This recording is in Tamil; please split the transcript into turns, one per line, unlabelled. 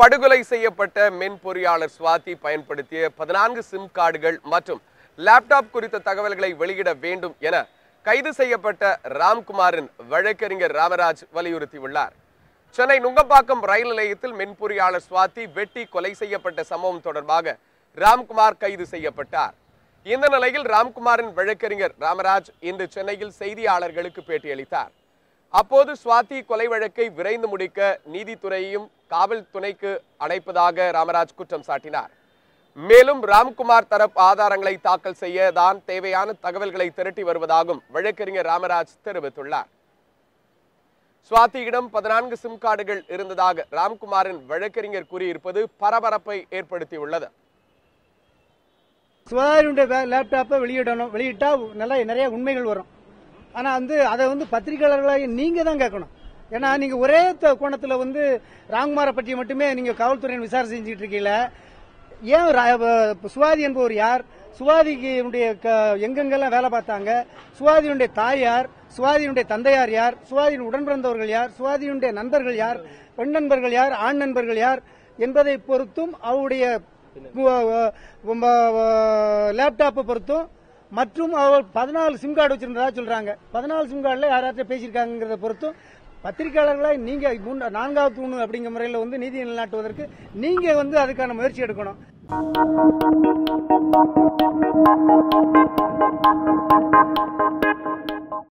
படுகொலை செய்யப்பட்ட மென் பொறியாளர் சுவாதி பயன்படுத்திய பதினான்கு சிம் கார்டுகள் மற்றும் லேப்டாப் குறித்த தகவல்களை வெளியிட வேண்டும் என கைது செய்யப்பட்ட ராம்குமாரின் வழக்கறிஞர் ராமராஜ் வலியுறுத்தியுள்ளார். சென்னை நுங்கம்பாக்கம் ரயில் நிலையத்தில் மென்பொறியாளர் சுவாதி வெட்டி கொலை செய்யப்பட்ட சம்பவம் தொடர்பாக ராம்குமார் கைது செய்யப்பட்டார். இந்த நிலையில் ராம்குமாரின் வழக்கறிஞர் ராமராஜ் இன்று சென்னையில் செய்தியாளர்களுக்கு பேட்டியளித்தார். அப்போது சுவாதி கொலை வழக்கை விரைந்து முடிக்க நீதித்துறையையும் காவல்துறைக்கு அழைப்பதாக ராமராஜ் குற்றம் சாட்டினார். மேலும் ராம்குமார் தரப்பு ஆதாரங்களை தாக்கல் செய்ய தான் தேவையான தகவல்களை திரட்டி வருவதாகவும் வழக்கறிஞர் ராமராஜ் தெரிவித்துள்ளார். சுவாதியிடம் பதினான்கு சிம் கார்டுகள் இருந்ததாக ராம்குமாரின் வழக்கறிஞர் கூறியிருப்பது பரபரப்பை ஏற்படுத்தியுள்ளது.
சுவாதியுடைய லேப்டாப்பை வெளியிடணும் வெளியிட்டா நல்லா நிறைய உண்மைகள் வரும். ஆனா வந்து அதை வந்து பத்திரிகையாளர்களாக நீங்க தான் கேட்கணும். ஏன்னா நீங்க ஒரே கோணத்துல வந்து ராம்குமாரை பற்றி மட்டுமே நீங்க காவல்துறையின் விசாரணை செஞ்சுட்டு இருக்கீங்கள. ஏன் சுவாதி என்பவர் யார்? சுவாதிக்கு எங்கெங்கெல்லாம் வேலை பார்த்தாங்க? சுவாதியுடைய தாய் யார்? சுவாதியுடைய தந்தையார் யார்? சுவாதியின் உடன் பிறந்தவர்கள் யார்? சுவாதியுடைய நண்பர்கள் யார்? பெண் நண்பர்கள் யார்? ஆண் நண்பர்கள் யார்? என்பதை பொறுத்தும் அவருடைய லேப்டாப்பை பொறுத்தும் மற்றும் அவர் பதினாலு சிம் கார்டு வச்சிருந்ததா சொல்றாங்க. பதினாலு சிம் கார்டுல யாராச்சும் பேசியிருக்காங்கிறத பொறுத்தும் பத்திரிகையாளர்களை நீங்க நான்காவது தூணு அப்படிங்கிற முறையில் வந்து நீதி நிலைநாட்டுவதற்கு நீங்க வந்து அதுக்கான முயற்சி எடுக்கணும்.